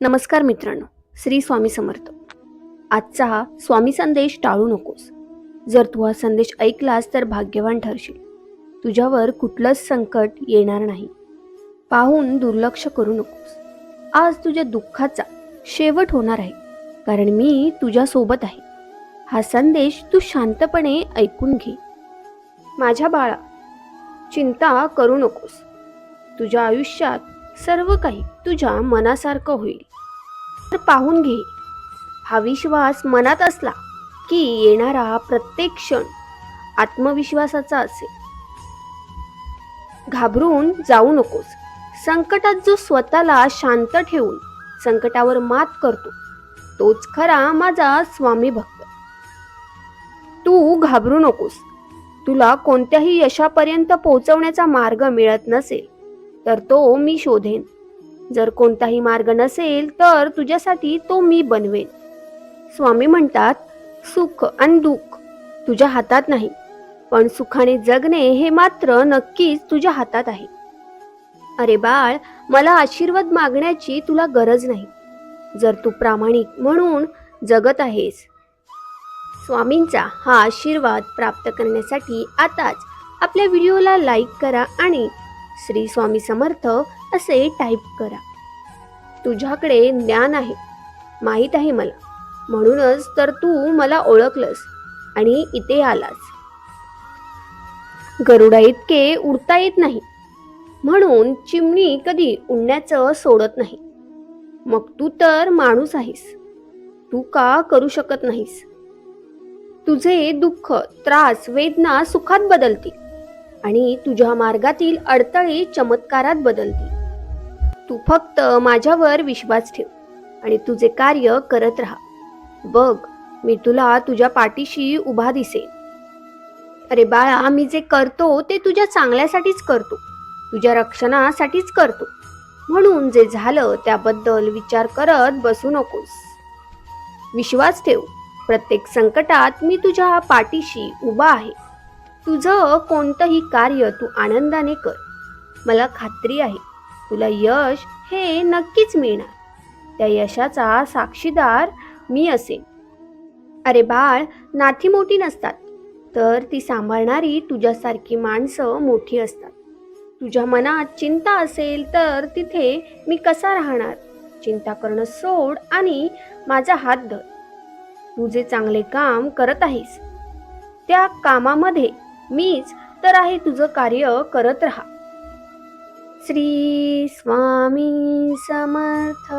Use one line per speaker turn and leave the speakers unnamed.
नमस्कार मित्रांनो श्री स्वामी समर्थ. आजचा हा स्वामी संदेश टाळू नकोस. जर तू हा संदेश ऐकलास तर भाग्यवान ठरशील. तुझ्यावर कुठलंच संकट येणार नाही. पाहून दुर्लक्ष करू नकोस. आज तुझ्या दुःखाचा शेवट होणार आहे. कारण मी तुझ्यासोबत आहे. हा संदेश तू शांतपणे ऐकून घे. माझ्या बाळा चिंता करू नकोस. तुझ्या आयुष्यात सर्व काही तुझ्या मनासारखं होईल. तर पाहून घे. हा विश्वास मनात असला की येणारा प्रत्येक क्षण आत्मविश्वासाचा असेल. घाबरून जाऊ नकोस. संकटात जो स्वतःला शांत ठेवून संकटावर मात करतो तोच खरा माझा स्वामी भक्त. तू घाबरू नकोस. तुला कोणत्याही यशापर्यंत पोहोचवण्याचा मार्ग मिळत नसेल तर तो मी शोधेन. जर कोणताही मार्ग नसेल तर तुझ्यासाठी तो मी बनवेन. स्वामी म्हणतात सुख आणि दुःख तुझ्या हातात नाही पण सुखाने जगणे हे मात्र नक्कीच तुझ्या हातात आहे. अरे बाळ मला आशीर्वाद मागण्याची तुला गरज नाही जर तू प्रामाणिक म्हणून जगत आहेस. स्वामींचा हा आशीर्वाद प्राप्त करण्यासाठी आताच आपल्या व्हिडिओला लाईक करा आणि श्री स्वामी समर्थ असे टाईप करा. तुझ्याकडे ज्ञान आहे माहीत आहे मला. म्हणूनच तर तू मला ओळखलंस आणि इथे आलास. गरुडा इतके उडता येत नाही. म्हणून चिमणी कधी उडण्याचं सोडत नाही. मग तू तर माणूस आहेस. तू का करू शकत नाहीस? तुझे दुःख त्रास वेदना सुखात बदलतील. आणि तुझ्या मार्गातील अडथळे चमत्कारात बदलतील. तू फक्त माझ्यावर विश्वास ठेव आणि तुझे कार्य करत राहा. बघ मी तुला तुझ्या पाठीशी उभा दिसेन. अरे बाळा मी जे करतो ते तुझ्या चांगल्यासाठीच करतो. तुझ्या रक्षणासाठीच करतो. म्हणून जे झालं त्याबद्दल विचार करत बसू नकोस. विश्वास ठेव प्रत्येक संकटात मी तुझ्या पाठीशी उभा आहे. तुझं कोणतंही कार्य तू आनंदाने कर. मला खात्री आहे तुला यश हे नक्कीच मिळणार. त्या यशाचा साक्षीदार मी असेन. अरे बाळ नाती मोठी नसतात तर ती सांभाळणारी तुझ्यासारखी माणसं मोठी असतात. तुझ्या मनात चिंता असेल तर तिथे मी कसा राहणार? चिंता करणं सोड आणि माझा हात धर. तू जे चांगले काम करत आहेस त्या कामामध्ये मीच तर आहे तुझं कार्य करत राहा. श्री स्वामी समर्थ.